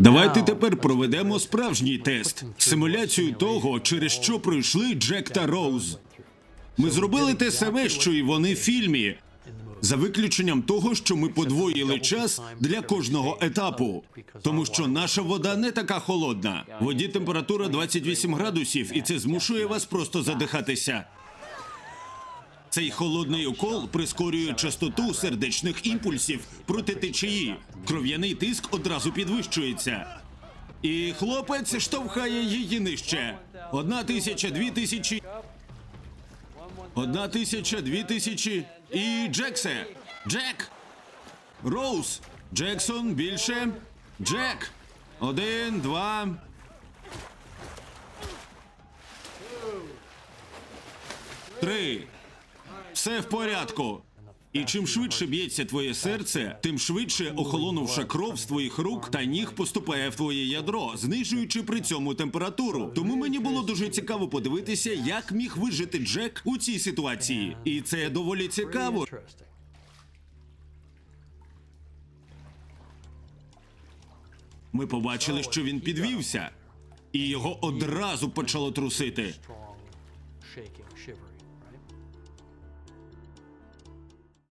Давайте тепер проведемо справжній тест симуляцію того, через що пройшли Джек та Роуз. Ми зробили те саме, що і вони в фільмі, за виключенням того, що ми подвоїли час для кожного етапу, тому що наша вода не така холодна. В воді температура 28 градусів, і це змушує вас просто задихатися. Цей холодний укол прискорює частоту сердечних імпульсів проти течії. Кров'яний тиск одразу підвищується. І хлопець штовхає її нижче. Одна тисяча, дві тисячі. Одна тисяча, дві тисячі. І Джексе. Джек. Роуз. Джексон більше. Джек. Один, два. Три. Все в порядку. І чим швидше б'ється твоє серце, тим швидше охолонувша кров з твоїх рук та ніг поступає в твоє ядро, знижуючи при цьому температуру. Тому мені було дуже цікаво подивитися, як міг вижити Джек у цій ситуації. І це доволі цікаво. Ми побачили, що він підвівся, і його одразу почало трусити.